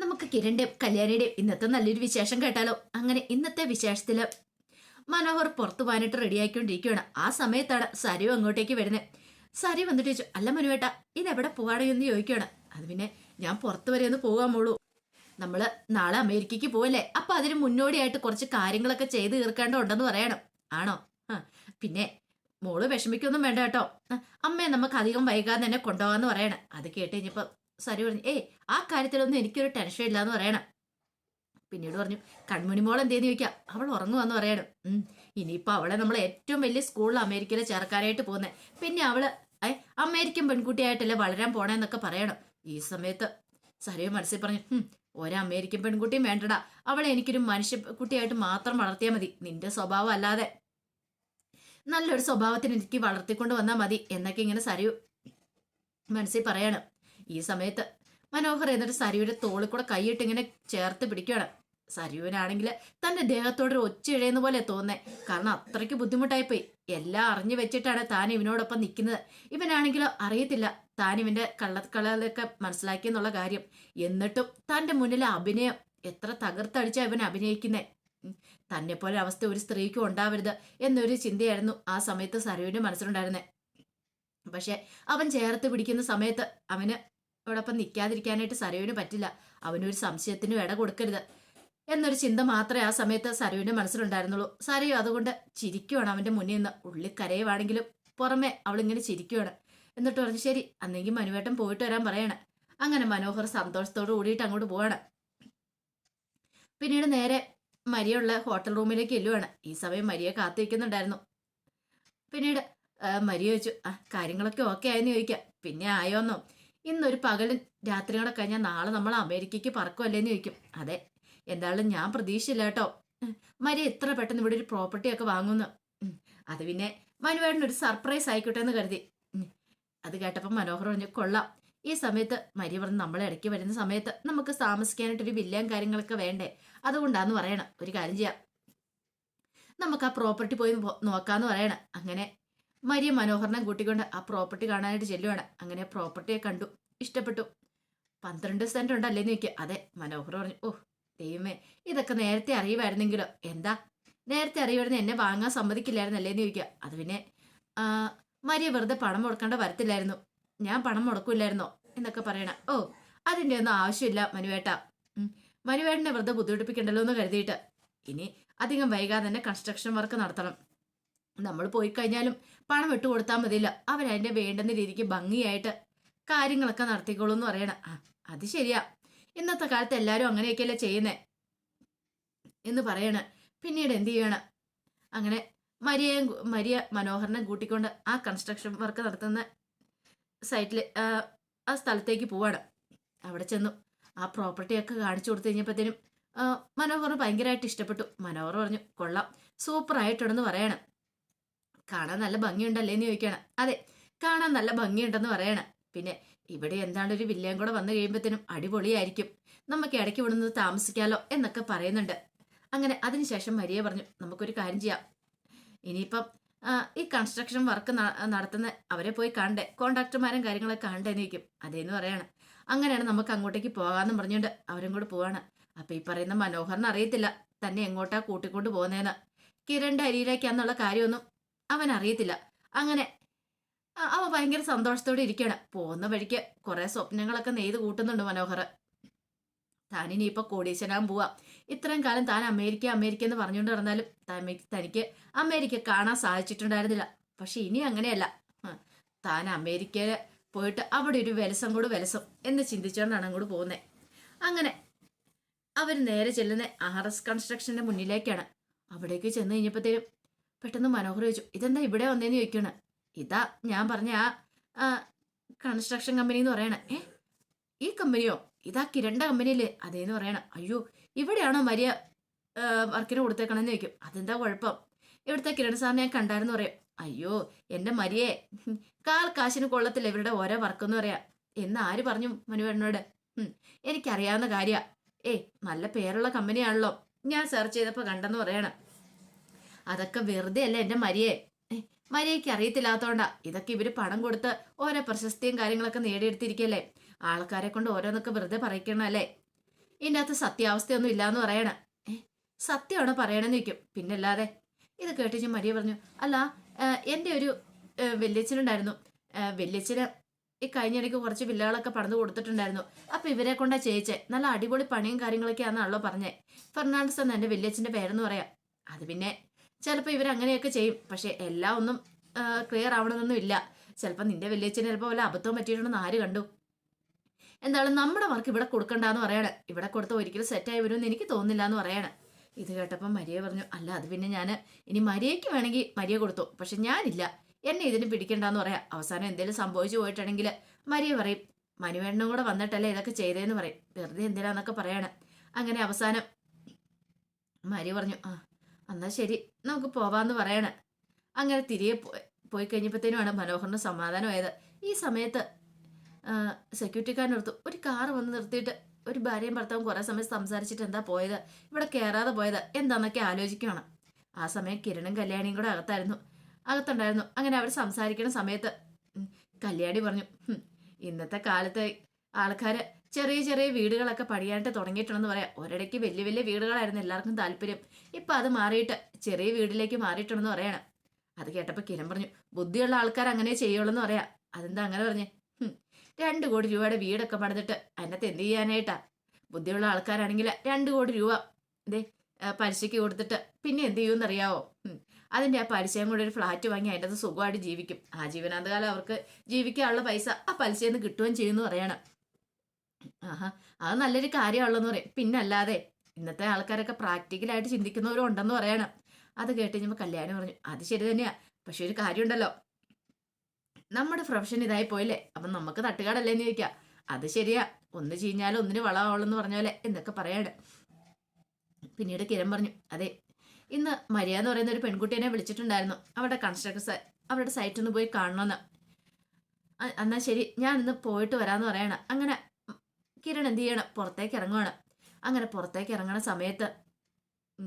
നമുക്ക് കിരണിന്റെ കല്യാണിയുടെ ഇന്നത്തെ നല്ലൊരു വിശേഷം കേട്ടാലോ? അങ്ങനെ ഇന്നത്തെ വിശേഷത്തിൽ മനോഹർ പുറത്തു പോകാനായിട്ട് റെഡിയായിക്കൊണ്ടിരിക്കുകയാണ് ആ സമയത്താണ് സരിവ് അങ്ങോട്ടേക്ക് വരുന്നത് സരി വന്നിട്ട് ചോദിച്ചു അല്ല മനുവേട്ട ഇതെവിടെ പോവാണോ എന്ന് ചോദിക്കുകയാണ്. അത് പിന്നെ ഞാൻ പുറത്തു വരെ ഒന്ന് പോകാൻ മോളൂ നമ്മൾ നാളെ അമേരിക്കയ്ക്ക് പോവല്ലേ? അപ്പൊ അതിന് മുന്നോടിയായിട്ട് കുറച്ച് കാര്യങ്ങളൊക്കെ ചെയ്ത് തീർക്കേണ്ടതുണ്ടെന്ന് പറയണം. ആണോ? ആ പിന്നെ മോൾ വിഷമിക്കൊന്നും വേണ്ട കേട്ടോ. അമ്മയെ നമുക്ക് അധികം വൈകാതെ തന്നെ കൊണ്ടുപോകാന്ന് പറയണം. അത് കേട്ട് സരി പറഞ്ഞു ഏയ് ആ കാര്യത്തിലൊന്നും എനിക്കൊരു ടെൻഷൻ ഇല്ല എന്ന് പറയണം. പിന്നീട് പറഞ്ഞു കൺമണി മോൾ എന്തേന്ന് ചോദിക്കാം? അവൾ ഉറങ്ങുവാന്ന് പറയണം. ഇനിയിപ്പോൾ ഇനിയിപ്പോ അവളെ നമ്മൾ ഏറ്റവും വലിയ സ്കൂളിൽ അമേരിക്കയിലെ ചേർക്കാനായിട്ട് പോകുന്നത് പിന്നെ അവൾ ഏ അമേരിക്കൻ പെൺകുട്ടിയായിട്ടല്ലേ വളരാൻ പോണേന്നൊക്കെ പറയണം. ഈ സമയത്ത് സരിയ മനസ്സിൽ പറഞ്ഞു ഒരമേരിക്കൻ ഒരു അമേരിക്കൻ പെൺകുട്ടിയും വേണ്ടടാ. അവളെ എനിക്കൊരു മനുഷ്യ കുട്ടിയായിട്ട് മാത്രം വളർത്തിയാൽ മതി. നിന്റെ സ്വഭാവം അല്ലാതെ നല്ലൊരു സ്വഭാവത്തിന് എനിക്ക് വളർത്തിക്കൊണ്ട് വന്നാൽ മതി. എന്നൊക്കെ ഇങ്ങനെ സരിയു മനസ്സിൽ പറയാണ്. ഈ സമയത്ത് മനോഹർ എന്നിട്ട് സരിയുടെ തോളിൽ കൂടെ കൈയിട്ട് ഇങ്ങനെ ചേർത്ത് പിടിക്കുകയാണ്. സരിയുവിനാണെങ്കിൽ തന്റെ ദേഹത്തോടൊരു ഒച്ച ഇഴയുന്ന പോലെ തോന്നേ. കാരണം അത്രയ്ക്ക് ബുദ്ധിമുട്ടായിപ്പോയി. എല്ലാം അറിഞ്ഞു വെച്ചിട്ടാണ് താൻ ഇവനോടൊപ്പം നിൽക്കുന്നത്. ഇവനാണെങ്കിലോ അറിയത്തില്ല. താൻ ഇവന്റെ കള്ളക്കളൊക്കെ മനസ്സിലാക്കിയെന്നുള്ള കാര്യം. എന്നിട്ടും തന്റെ മുന്നിലെ അഭിനയം എത്ര തകർത്തടിച്ചാ ഇവൻ അഭിനയിക്കുന്നേ. തന്നെ പോലെ അവസ്ഥ ഒരു സ്ത്രീക്കും ഉണ്ടാവരുത് എന്നൊരു ചിന്തയായിരുന്നു ആ സമയത്ത് സരുവിന്റെ മനസ്സിലുണ്ടായിരുന്നേ. പക്ഷെ അവൻ ചേർത്ത് പിടിക്കുന്ന സമയത്ത് അവന് അവനോടൊപ്പം നിൽക്കാതിരിക്കാനായിട്ട് സരയുവിന് പറ്റില്ല. അവനൊരു സംശയത്തിനും ഇട കൊടുക്കരുത്. എന്നൊരു ചിന്ത മാത്രമേ ആ സമയത്ത് സരുവിന്റെ മനസ്സിലുണ്ടായിരുന്നുള്ളൂ. സരയു അതുകൊണ്ട് ചിരിക്കുവാണ് അവന്റെ മുന്നിൽ നിന്ന്. ഉള്ളിൽ കരയുവാണെങ്കിലും പുറമെ അവളിങ്ങനെ ചിരിക്കുവാണ്. എന്നിട്ട് പറഞ്ഞു ശരി അന്നെങ്കിൽ മനുവേട്ടൻ പോയിട്ട് വരാൻ പറയണം. അങ്ങനെ മനോഹർ സന്തോഷത്തോട് കൂടിയിട്ട് അങ്ങോട്ട് പോവാണ്. പിന്നീട് നേരെ മരിയുള്ള ഹോട്ടൽ റൂമിലേക്ക് എല്ലുവാണ് ഈ സമയം മരിയെ കാത്തിരിക്കുന്നുണ്ടായിരുന്നു. പിന്നീട് മരിയ മരി ചോദിച്ചു. ആ കാര്യങ്ങളൊക്കെ ഓക്കെ ആയെന്ന് ചോദിക്കാം. പിന്നെ ആയോന്നോ ഇന്നൊരു പകലും രാത്രിയും കൂടെ കഴിഞ്ഞാൽ നാളെ നമ്മൾ അമേരിക്കയ്ക്ക് പറക്കുമല്ലേന്ന് ചോദിക്കും. അതെ എന്തായാലും ഞാൻ പ്രതീക്ഷയില്ല കേട്ടോ. മരി എത്ര പെട്ടെന്ന് ഇവിടെ ഒരു പ്രോപ്പർട്ടി ഒക്കെ വാങ്ങുന്നു. അത് പിന്നെ മനുവേട്ടൻ ഒരു സർപ്രൈസ് ആയിക്കോട്ടെ എന്ന് കരുതി. അത് കേട്ടപ്പോൾ മനോഹർ പറഞ്ഞു കൊള്ളാം. ഈ സമയത്ത് മരി പറഞ്ഞ് നമ്മളെ ഇടയ്ക്ക് വരുന്ന സമയത്ത് നമുക്ക് താമസിക്കാനായിട്ടൊരു വില്ലയും കാര്യങ്ങളൊക്കെ വേണ്ടേ? അതുകൊണ്ടാന്ന് പറയണം. ഒരു കാര്യം ചെയ്യാം. നമുക്ക് ആ പ്രോപ്പർട്ടി പോയി നോക്കാന്ന് പറയണം. അങ്ങനെ മരിയ മനോഹറിനെ കൂട്ടിക്കൊണ്ട് ആ പ്രോപ്പർട്ടി കാണാനായിട്ട് ചെല്ലുവാണ്. അങ്ങനെ പ്രോപ്പർട്ടിയെ കണ്ടു. ഇഷ്ടപ്പെട്ടു. പന്ത്രണ്ട് സെന്റ് ഉണ്ടല്ലേ എന്ന് ചോദിക്കുക അതെ മനോഹർ പറഞ്ഞു ഓ ദൈവമേ ഇതൊക്കെ നേരത്തെ അറിയുമായിരുന്നെങ്കിലോ? എന്താ? നേരത്തെ അറിയുമായിരുന്നു എന്നെ വാങ്ങാൻ സമ്മതിക്കില്ലായിരുന്നല്ലേ എന്ന് ചോദിക്കുക അത് പിന്നെ മരിയ വെറുതെ പണം മുടക്കേണ്ട വരത്തില്ലായിരുന്നു. ഞാൻ പണം മുടക്കില്ലായിരുന്നോ? എന്നൊക്കെ പറയണ. ഓ അതിന്റെ ഒന്നും ആവശ്യമില്ല മനുവേട്ട. മനുവേട്ടനെ വെറുതെ ബുദ്ധിമുട്ടിപ്പിക്കണ്ടല്ലോ എന്ന് കരുതിയിട്ട്. ഇനി അധികം വൈകാതെ തന്നെ കൺസ്ട്രക്ഷൻ വർക്ക് നടത്തണം. നമ്മൾ പോയി കഴിഞ്ഞാലും പണം ഇട്ട് കൊടുത്താൽ മതിയില്ല. അവരതിന്റെ വേണ്ടുന്ന രീതിക്ക് ഭംഗിയായിട്ട് കാര്യങ്ങളൊക്കെ നടത്തിക്കോളൂ എന്ന് പറയണം. ആ അത് ശരിയാ. ഇന്നത്തെ കാലത്ത് എല്ലാവരും അങ്ങനെയൊക്കെയല്ലേ ചെയ്യുന്നേ എന്ന് പറയണ. പിന്നീട് എന്ത് ചെയ്യണം? അങ്ങനെ മരിയയും മരിയ മനോഹരനെ കൂട്ടിക്കൊണ്ട് ആ കൺസ്ട്രക്ഷൻ വർക്ക് നടത്തുന്ന സൈറ്റിൽ ആ സ്ഥലത്തേക്ക് പോവാണ്. അവിടെ ചെന്നു. ആ പ്രോപ്പർട്ടിയൊക്കെ കാണിച്ചു കൊടുത്തു കഴിഞ്ഞപ്പോഴത്തേനും മനോഹർ ഭയങ്കരമായിട്ട് ഇഷ്ടപ്പെട്ടു. മനോഹർ പറഞ്ഞു കൊള്ളാം. സൂപ്പർ ആയിട്ടുണ്ടെന്ന് പറയണം. കാണാൻ നല്ല ഭംഗിയുണ്ടല്ലേ എന്ന് ചോദിക്കണം. അതെ കാണാൻ നല്ല ഭംഗിയുണ്ടെന്ന് പറയണം. പിന്നെ ഇവിടെ എന്താണ് ഒരു വില്ലയം കൂടെ വന്നു കഴിയുമ്പോഴത്തേനും അടിപൊളിയായിരിക്കും. നമുക്ക് ഇടയ്ക്ക് വിടുന്നത് താമസിക്കാലോ എന്നൊക്കെ പറയുന്നുണ്ട്. അങ്ങനെ അതിനുശേഷം മരിയ പറഞ്ഞു നമുക്കൊരു കാര്യം ചെയ്യാം. ഇനിയിപ്പം ഈ കൺസ്ട്രക്ഷൻ വർക്ക് നടത്തുന്ന അവരെ പോയി കണ്ടേ കോൺട്രാക്ടർമാരും കാര്യങ്ങളൊക്കെ കണ്ടേന്ന് വയ്ക്കും അതേന്ന് പറയാണ്. അങ്ങനെയാണ് നമുക്ക് അങ്ങോട്ടേക്ക് പോകാമെന്ന് പറഞ്ഞുകൊണ്ട് അവരും കൂടെ പോവാണ്. അപ്പൊ ഈ പറയുന്ന മനോഹറിന് അറിയത്തില്ല. തന്നെ എങ്ങോട്ടാ കൂട്ടിക്കൊണ്ട് പോകുന്നതെന്ന് കിരണ്ട അരിയിലേക്കാന്നുള്ള കാര്യമൊന്നും അവൻ അറിയത്തില്ല അങ്ങനെ അവ അവൻ ഭയങ്കര സന്തോഷത്തോടെ ഇരിക്കുകയാണ് പോകുന്ന വഴിക്ക് കുറെ സ്വപ്നങ്ങളൊക്കെ നെയ്ത് കൂട്ടുന്നുണ്ട് മനോഹർ. താൻ ഇനിയിപ്പോ കോടീശ്വരാൻ പോവാ. ഇത്രയും കാലം താൻ അമേരിക്ക അമേരിക്ക എന്ന് പറഞ്ഞുകൊണ്ട് നടന്നാലും തനിക്ക് അമേരിക്ക കാണാൻ സാധിച്ചിട്ടുണ്ടായിരുന്നില്ല. പക്ഷെ ഇനി അങ്ങനെയല്ല. താൻ അമേരിക്കയിൽ പോയിട്ട് അവിടെ ഒരു വിലസം കൂടെ വിലസം എന്ന് ചിന്തിച്ചുകൊണ്ടാണ് അങ്ങോട്ട് പോകുന്നത് അങ്ങനെ അവർ നേരെ ചെല്ലുന്ന ആർ എസ് കൺസ്ട്രക്ഷന്റെ മുന്നിലേക്കാണ്. അവിടേക്ക് ചെന്ന് കഴിഞ്ഞപ്പോഴത്തേനും പെട്ടെന്ന് മനോഹർ ചോദിച്ചു ഇതെന്താ ഇവിടെ വന്നേന്ന് ചോദിക്കണേ ഇതാ ഞാൻ പറഞ്ഞ ആ കൺസ്ട്രക്ഷൻ കമ്പനി എന്ന് പറയണ. ഏ ഈ കമ്പനിയോ? ഇതാ കിരണ്ട കമ്പനിയില്ലേ. അതേന്ന് പറയണ. അയ്യോ ഇവിടെയാണോ മരിയ വർക്കിന് കൊടുത്തേക്കണമെന്ന് ചോദിക്കും. അതെന്താ കുഴപ്പം? ഇവിടുത്തെ കിരൺ സാറിനെ ഞാൻ കണ്ടായിരുന്നു പറയാം. അയ്യോ എന്റെ മരിയെ കാൽ കാശിന് കൊള്ളത്തില്ല ഇവരുടെ ഓരോ വർക്കെന്ന് പറയാം. എന്ന് ആര് പറഞ്ഞു മനുവേണ്ണനോട് ഉം, എനിക്കറിയാവുന്ന കാര്യ. ഏ നല്ല പേരുള്ള കമ്പനിയാണല്ലോ. ഞാൻ സെർച്ച് ചെയ്തപ്പോൾ കണ്ടെന്ന് പറയണം. അതൊക്കെ വെറുതെ അല്ല എന്റെ മരിയെ മരിയക്ക് അറിയത്തില്ലാത്തോണ്ടാ ഇതൊക്കെ ഇവർ പണം കൊടുത്ത് ഓരോ പ്രശസ്തിയും കാര്യങ്ങളൊക്കെ നേടിയെടുത്തിരിക്കല്ലേ? ആൾക്കാരെ കൊണ്ട് ഓരോന്നൊക്കെ വെറുതെ പറയിക്കണല്ലേ? ഇതിന്റെ അകത്ത് സത്യാവസ്ഥയൊന്നും ഇല്ലാന്ന് പറയണ. സത്യമാണ് പറയണമെന്ന് പിന്നെ പിന്നല്ലാതെ ഇത് കേട്ടിച്ച് മരിയ പറഞ്ഞു അല്ല എന്റെ ഒരു ആ, വല്യച്ഛന് ഈ കഴിഞ്ഞിടയ്ക്ക് കുറച്ച് വില്ലകളൊക്കെ പണിത് കൊടുത്തിട്ടുണ്ടായിരുന്നു. അപ്പൊ ഇവരെ കൊണ്ടാ ചേച്ചെ നല്ല അടിപൊളി പണിയും കാര്യങ്ങളൊക്കെയാണെന്നാണല്ലോ പറഞ്ഞേ. ഫെർണാണ്ടസ് എന്ന് എന്റെ വല്യച്ഛന്റെ പേരെന്ന് പറയാം. അത് പിന്നെ ചിലപ്പോൾ ഇവരങ്ങനെയൊക്കെ ചെയ്യും. പക്ഷേ എല്ലാം ഒന്നും ക്ലിയർ ആവണമെന്നൊന്നും ഇല്ല. ചിലപ്പോൾ നിന്റെ വലിയച്ഛന് ചിലപ്പോൾ വല്ല അബദ്ധവും പറ്റിയിട്ടുണ്ടെന്ന് ആര് കണ്ടു? എന്തായാലും നമ്മുടെ വർക്ക് ഇവിടെ കൊടുക്കണ്ടെന്ന് പറയാണ്. ഇവിടെ കൊടുത്ത ഒരിക്കലും സെറ്റായി വരുമെന്ന് എനിക്ക് തോന്നുന്നില്ല എന്ന് പറയാണ്. ഇത് കേട്ടപ്പോൾ മരിയ പറഞ്ഞു അല്ല അത് പിന്നെ ഞാൻ ഇനി മരിയയ്ക്ക് വേണമെങ്കിൽ മരിയ കൊടുത്തു. പക്ഷെ ഞാനില്ല. എന്നെ ഇതിന് പിടിക്കണ്ടെന്ന് പറയാം. അവസാനം എന്തെങ്കിലും സംഭവിച്ചു പോയിട്ടുണ്ടെങ്കിൽ മരിയ പറയും മനുവേണ്ണം കൂടെ വന്നിട്ടല്ലേ ഇതൊക്കെ ചെയ്തതെന്ന് പറയും. വെറുതെ എന്തിനാന്നൊക്കെ പറയാണ്. അങ്ങനെ അവസാനം മരിയ പറഞ്ഞു ആ എന്നാ ശരി നമുക്ക് പോവാന്ന് പറയണേ. അങ്ങനെ തിരികെ പോയി കഴിഞ്ഞപ്പോഴത്തേനുമാണ് മനോഹറിന് സമാധാനമായത്. ഈ സമയത്ത് സെക്യൂരിറ്റിക്കാരനടുത്ത് ഒരു കാറ് വന്ന് നിർത്തിയിട്ട് ഒരു ഭാര്യയും ഭർത്താവും കുറേ സമയം സംസാരിച്ചിട്ട് എന്താ പോയത്? ഇവിടെ കയറാതെ പോയത്. എന്താന്നൊക്കെ ആലോചിക്കുകയാണ് ആ സമയം കിരണും കല്യാണിയും കൂടെ അകത്തായിരുന്നു. അകത്തുണ്ടായിരുന്നു. അങ്ങനെ അവർ സംസാരിക്കുന്ന സമയത്ത് കല്യാണി പറഞ്ഞു ഇന്നത്തെ കാലത്തെ ആൾക്കാര് ചെറിയ ചെറിയ വീടുകളൊക്കെ പണിയാനായിട്ട് തുടങ്ങിയിട്ടുണ്ടെന്ന് പറയാം. ഒരിടയ്ക്ക് വലിയ വലിയ വീടുകളായിരുന്നു എല്ലാവർക്കും താല്പര്യം. ഇപ്പം അത് മാറിയിട്ട് ചെറിയ വീട്ടിലേക്ക് മാറിയിട്ടുണ്ടെന്ന് പറയണം. അത് കേട്ടപ്പോൾ കിരൺ പറഞ്ഞു ബുദ്ധിയുള്ള ആൾക്കാർ അങ്ങനെ ചെയ്യുള്ളൂ എന്ന് പറയാം. അതെന്താ അങ്ങനെ പറഞ്ഞേ? രണ്ട് കോടി രൂപയുടെ വീടൊക്കെ പണിതിട്ട് അതിനകത്ത് എന്ത് ചെയ്യാനായിട്ടാ? ബുദ്ധിയുള്ള ആൾക്കാരാണെങ്കിൽ രണ്ട് കോടി രൂപ ഇതേ പലിശയ്ക്ക് കൊടുത്തിട്ട് പിന്നെ എന്ത് ചെയ്യുമെന്ന് അറിയാവോ അതിന്റെ ആ പലിശയും കൂടെ ഒരു ഫ്ലാറ്റ് വാങ്ങി അതിന്റെ അത് സുഖമായിട്ട് ജീവിക്കും. ആ ജീവനാന്തകാലം അവർക്ക് ജീവിക്കാനുള്ള പൈസ ആ പലിശയിൽ നിന്ന് കിട്ടുകയും ചെയ്യുമെന്ന് പറയണം. ആഹാ അത് നല്ലൊരു കാര്യമാണല്ലോ പറയും. പിന്നെ അല്ലാതെ ഇന്നത്തെ ആൾക്കാരൊക്കെ പ്രാക്ടിക്കലായിട്ട് ചിന്തിക്കുന്നവരും ഉണ്ടെന്ന് പറയണം. അത് കേട്ട് കഴിഞ്ഞപ്പോൾ കല്യാണം പറഞ്ഞു അത് ശരി തന്നെയാ പക്ഷെ ഒരു കാര്യമുണ്ടല്ലോ. നമ്മുടെ പ്രൊഫഷൻ ഇതായി പോയില്ലേ അപ്പം നമുക്ക് തട്ടുകാടല്ലേ എന്ന് ചോദിക്കാം. അത് ശരിയാ ഒന്ന് ചീഞ്ഞാലും ഒന്നിന് വളമാവുള്ളെന്ന് പറഞ്ഞ പോലെ എന്നൊക്കെ പറയാണ്. പിന്നീട് കിരൺ പറഞ്ഞു അതെ ഇന്ന് മരിയ എന്ന് പറയുന്ന ഒരു പെൺകുട്ടീനെ വിളിച്ചിട്ടുണ്ടായിരുന്നു. അവരുടെ കൺസ്ട്രക്ടർ അവരുടെ സൈറ്റിൽ ഒന്ന് പോയി കാണണമെന്ന് എന്നാൽ ശരി ഞാൻ ഇന്ന് പോയിട്ട് വരാമെന്ന് പറയണം. അങ്ങനെ കിരൺ എന്ത് ചെയ്യണം? പുറത്തേക്ക് ഇറങ്ങുവാണ്. അങ്ങനെ പുറത്തേക്ക് ഇറങ്ങണ സമയത്ത്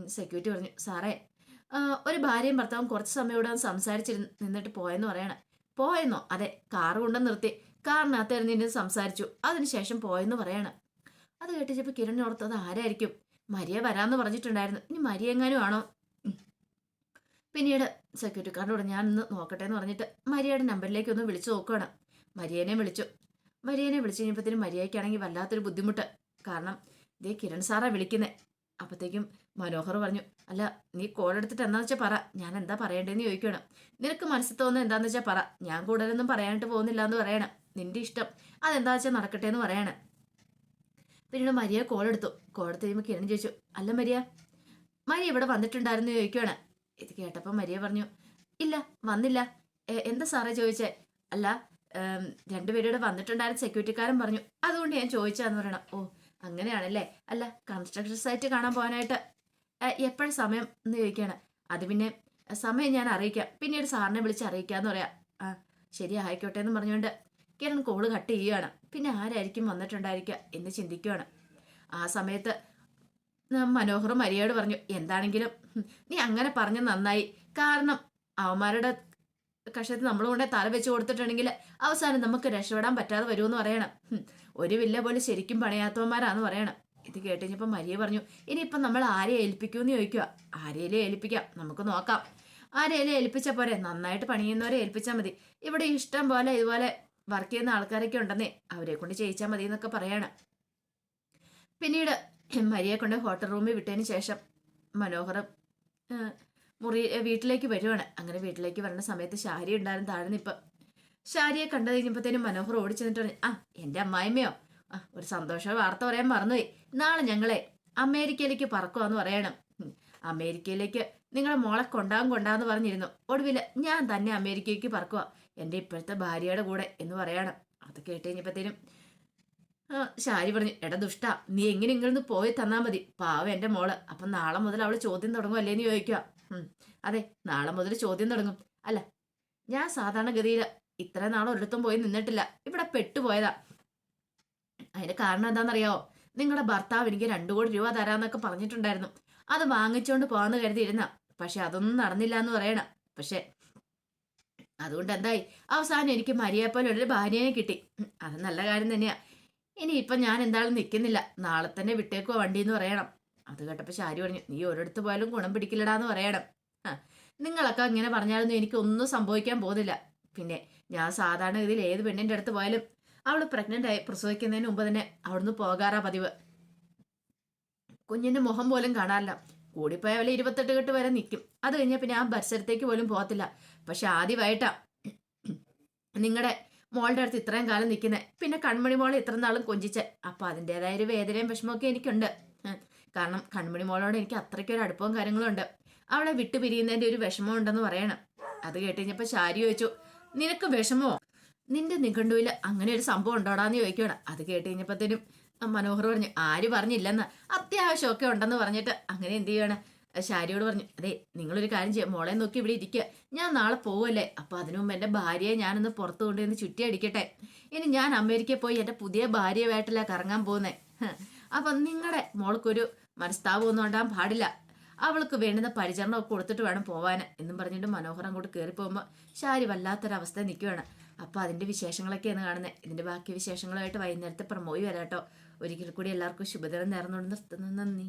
സെക്യൂരിറ്റി പറഞ്ഞു സാറേ ഒരു ഭാര്യയും ഭർത്താവും കുറച്ച് സമയം ഇവിടെ സംസാരിച്ചിരുന്ന് നിന്നിട്ട് പോയെന്ന് പറയണം. പോയെന്നോ? അതെ കാർ കൊണ്ട് നിർത്തി. കാറിനകത്ത് ഇരുന്നിട്ട് സംസാരിച്ചു. അതിനുശേഷം പോയെന്ന് പറയണം. അത് കേട്ടിച്ചപ്പോൾ കിരൺ ഓർത്തത് ആരായിരിക്കും? മരിയ വരാമെന്ന് പറഞ്ഞിട്ടുണ്ടായിരുന്നു. ഇനി മരിയ എങ്ങാനും ആണോ? പിന്നീട് പിന്നീട് സെക്യൂരിറ്റിക്കാരനോട് ഞാൻ ഇന്ന് നോക്കട്ടെ എന്ന് പറഞ്ഞിട്ട് മരിയയുടെ നമ്പറിലേക്ക് ഒന്ന് വിളിച്ചു നോക്കുകയാണ് മരിയനെ വിളിച്ചു. മരിയനെ വിളിച്ചു കഴിഞ്ഞപ്പോഴത്തേനും മരിയയ്ക്കാണെങ്കിൽ വല്ലാത്തൊരു ബുദ്ധിമുട്ട്. കാരണം ഇതേ കിരൺ സാറാ വിളിക്കുന്നത് അപ്പോഴത്തേക്കും മനോഹർ പറഞ്ഞു അല്ല നീ കോൾ എടുത്തിട്ട് എന്താന്ന് വെച്ചാൽ പറ. ഞാൻ എന്താ പറയേണ്ടതെന്ന് ചോദിക്കണം. നിനക്ക് മനസ്സിൽ തോന്നുന്നത് എന്താന്ന് വെച്ചാൽ പറ. ഞാൻ കൂടുതലൊന്നും പറയാനായിട്ട് പോകുന്നില്ല എന്ന് പറയണം. നിന്റെ ഇഷ്ടം. അതെന്താ വെച്ചാൽ നടക്കട്ടെ എന്ന് പറയണം. പിന്നീട് മരിയ കോൾ എടുത്തു. കോൾ എടുത്ത് കഴിയുമ്പോൾ കിരൺ ചോദിച്ചു അല്ല മരിയ മരിയ ഇവിടെ വന്നിട്ടുണ്ടായിരുന്നു ചോദിക്കുകയാണ് ഇത് കേട്ടപ്പോൾ മരിയ പറഞ്ഞു ഇല്ല വന്നില്ല. "എ- എന്താ സാറേ ചോദിച്ചേ? അല്ല രണ്ടുപേരും വന്നിട്ടുണ്ടായിരുന്നു സെക്യൂരിറ്റിക്കാരൻ പറഞ്ഞു അതുകൊണ്ട് ഞാൻ ചോദിച്ചാന്ന് പറയണം. ഓ അങ്ങനെയാണല്ലേ? അല്ല കൺസ്ട്രക്ഷൻ സൈറ്റ് കാണാൻ പോകാനായിട്ട്. എപ്പോഴും സമയം? എന്ന് ചോദിക്കുകയാണ്. അത് പിന്നെ സമയം ഞാൻ അറിയിക്കാം. പിന്നീട് സാറിനെ വിളിച്ച് അറിയിക്കാന്ന് പറയാം. ആ ശരി ആയിക്കോട്ടെ എന്ന് പറഞ്ഞുകൊണ്ട് കിരൺ കോൾ കട്ട് ചെയ്യുകയാണ് പിന്നെ ആരായിരിക്കും വന്നിട്ടുണ്ടായിരിക്കുക? എന്ന് ചിന്തിക്കുകയാണ് ആ സമയത്ത് മനോഹർ മരിയോട് പറഞ്ഞു എന്താണെങ്കിലും നീ അങ്ങനെ പറഞ്ഞ് നന്നായി. കാരണം അവന്മാരുടെ കഷത്തിൽ നമ്മൾ കൊണ്ടേ തല വെച്ച് കൊടുത്തിട്ടുണ്ടെങ്കിൽ അവസാനം നമുക്ക് രക്ഷപ്പെടാൻ പറ്റാതെ വരുമെന്ന് പറയണം. ഒരു വില്ല പോലെ ശരിക്കും പണിയാത്തവന്മാരാന്ന് പറയണം. ഇത് കേട്ടുകഴിഞ്ഞപ്പോൾ മരിയ പറഞ്ഞു ഇനിയിപ്പം നമ്മൾ ആരെ ഏൽപ്പിക്കുമെന്ന് ചോദിക്കുക. ആരെയിലും ഏൽപ്പിക്കാം. നമുക്ക് നോക്കാം. ആരെയിലും ഏൽപ്പിച്ച പോരെ? നന്നായിട്ട് പണിയുന്നവരെ ഏൽപ്പിച്ചാൽ മതി. ഇവിടെ ഇഷ്ടം പോലെ ഇതുപോലെ വർക്ക് ചെയ്യുന്ന ആൾക്കാരൊക്കെ ഉണ്ടെന്നേ. അവരെ കൊണ്ട് ചെയ്യിച്ചാൽ മതി എന്നൊക്കെ പറയാണ്. പിന്നീട് മരിയെ കൊണ്ട് ഹോട്ടൽ റൂമിൽ വിട്ടതിന് ശേഷം മനോഹരം ആ, മുറി വീട്ടിലേക്ക് വരുവാണ്. അങ്ങനെ വീട്ടിലേക്ക് വരുന്ന സമയത്ത് ശാരി ഉണ്ടായിരുന്നു താഴെ ഇപ്പം. ശാരിയെ കണ്ടു കഴിഞ്ഞപ്പോഴത്തേനും മനോഹർ ഓടിച്ചെന്നിട്ടാണ് ആ എന്റെ അമ്മായിമ്മയോ? ആ ഒരു സന്തോഷ വാർത്ത പറയാൻ മറന്നുപോയി. നാളെ ഞങ്ങളെ അമേരിക്കയിലേക്ക് പറക്കുവാന്ന് പറയണം. അമേരിക്കയിലേക്ക് നിങ്ങളെ മോളെ കൊണ്ടാകും കൊണ്ടാന്ന് പറഞ്ഞിരുന്നു. ഒടുവിൽ ഞാൻ തന്നെ അമേരിക്കയ്ക്ക് പറക്കുക എന്റെ ഇപ്പോഴത്തെ ഭാര്യയുടെ കൂടെ എന്ന് പറയണം. അത് കേട്ട് കഴിഞ്ഞപ്പോഴത്തേനും ശാരി പറഞ്ഞു എടാ ദുഷ്ട നീ എങ്ങനെ ഇങ്ങനെ പോയി തന്നാൽ മതി. പാവം എന്റെ മോൾ. അപ്പം നാളെ മുതൽ അവൾ ചോദ്യം തുടങ്ങുമല്ലേ എന്ന് ചോദിക്കുക അതെ നാളെ മുതൽ ചോദ്യം തുടങ്ങും. അല്ല ഞാൻ സാധാരണഗതിയിൽ ഇത്ര നാൾ ഒരിടത്തും പോയി നിന്നിട്ടില്ല. ഇവിടെ പെട്ടുപോയതാ. അതിന്റെ കാരണം എന്താണെന്നറിയാവോ? നിങ്ങളുടെ ഭർത്താവ് എനിക്ക് രണ്ടു കോടി രൂപ തരാന്നൊക്കെ പറഞ്ഞിട്ടുണ്ടായിരുന്നു. അത് വാങ്ങിച്ചുകൊണ്ട് പോകാന്ന് കരുതിയിരുന്ന. പക്ഷെ അതൊന്നും നടന്നില്ല എന്ന് പറയണം. പക്ഷെ അതുകൊണ്ട് എന്തായി അവസാനം എനിക്ക് മരിയപ്പോലെ പോലെ ഒരു ഭാര്യനെ കിട്ടി. അത് നല്ല കാര്യം തന്നെയാ. ഇനി ഇപ്പം ഞാൻ എന്തായാലും നിൽക്കുന്നില്ല നാളെ തന്നെ വിട്ടേക്കോ വണ്ടി എന്ന് പറയണം. അത് കേട്ടപ്പോൾ ശാരി പറഞ്ഞു നീ ഒരിടത്ത് പോയാലും ഗുണം പിടിക്കില്ലടാന്ന് പറയണം. നിങ്ങളൊക്കെ ഇങ്ങനെ പറഞ്ഞാലൊന്നും എനിക്കൊന്നും സംഭവിക്കാൻ പോകുന്നില്ല. പിന്നെ ഞാൻ സാധാരണ ഇതിൽ ഏത് പെണ്ണിന്റെ അടുത്ത് പോയാലും അവൾ പ്രഗ്നന്റ് ആയി പ്രസവിക്കുന്നതിന് മുമ്പ് തന്നെ അവിടുന്ന് പോകാറാ പതിവ്. കുഞ്ഞിന്റെ മുഖം പോലും കാണാറില്ല. കൂടിപ്പോയ അവൾ ഇരുപത്തെട്ട് കെട്ട് വരെ നിൽക്കും അത് കഴിഞ്ഞാൽ പിന്നെ ആ പരിസരത്തേക്ക് പോലും പോകത്തില്ല. പക്ഷെ ആദ്യമായിട്ടാ നിങ്ങളുടെ മോളുടെ അടുത്ത് ഇത്രയും കാലം നിൽക്കുന്നത് പിന്നെ കൺമണി മോളെ ഇത്ര നാളും കൊഞ്ചിച്ച്. അപ്പം അതിന്റെതായ ഒരു വേദനയും വിഷമമൊക്കെ എനിക്കുണ്ട്. കാരണം കൺമണി മോളോട് എനിക്ക് അത്രയ്ക്കൊരു അടുപ്പവും കാര്യങ്ങളും ഉണ്ട്. അവളെ വിട്ടു പിരിയുന്നതിന്റെ ഒരു വിഷമം ഉണ്ടെന്ന് പറയണം. അത് കേട്ട് കഴിഞ്ഞപ്പോൾ ശാരി ചോദിച്ചു നിനക്ക് വിഷമോ? നിന്റെ നിഘണ്ടുവിൽ അങ്ങനെ ഒരു സംഭവം ഉണ്ടോടാന്ന് ചോദിക്കണം അത് കേട്ട് കഴിഞ്ഞപ്പോഴത്തേനും മനോഹർ പറഞ്ഞു ആര് പറഞ്ഞില്ലെന്ന്. അത്യാവശ്യമൊക്കെ ഉണ്ടെന്ന് പറഞ്ഞിട്ട് അങ്ങനെ എന്ത് ചെയ്യണം ശാരിയോട് പറഞ്ഞു അതെ നിങ്ങളൊരു കാര്യം ചെയ്യാം. മോളെ നോക്കി ഇവിടെ ഇരിക്കുക ഞാൻ നാളെ പോവല്ലേ. അപ്പൊ അതിനു മുമ്പ് എന്റെ ഭാര്യയെ ഞാനൊന്ന് പുറത്തു കൊണ്ടുവന്ന് ചുറ്റി അടിക്കട്ടെ. ഇനി ഞാൻ അമേരിക്കയിൽ പോയി എന്റെ പുതിയ ഭാര്യയുമായിട്ടല്ല കറങ്ങാൻ പോകുന്നേ. അപ്പൊ നിങ്ങളുടെ മോൾക്കൊരു മനസ്താപമൊന്നും ഉണ്ടാകാൻ പാടില്ല. അവൾക്ക് വേണ്ടുന്ന പരിചരണമൊക്കെ കൊടുത്തിട്ട് വേണം പോവാൻ എന്നും പറഞ്ഞിട്ട് മനോഹർ അങ്ങോട്ട് കയറി പോകുമ്പോൾ ശാരി വല്ലാത്തൊരവസ്ഥ നിൽക്കുകയാണ് അപ്പോൾ അതിന്റെ വിശേഷങ്ങളൊക്കെയാണ് കാണുന്നത് ഇതിന്റെ ബാക്കി വിശേഷങ്ങളുമായിട്ട് വൈകുന്നേരത്തെ പ്രമോയി വരാട്ടോ. ഒരിക്കൽ കൂടി എല്ലാവർക്കും ശുഭദിനം നേർന്നുകൊണ്ട് നിർത്തുന്നു നന്ദി.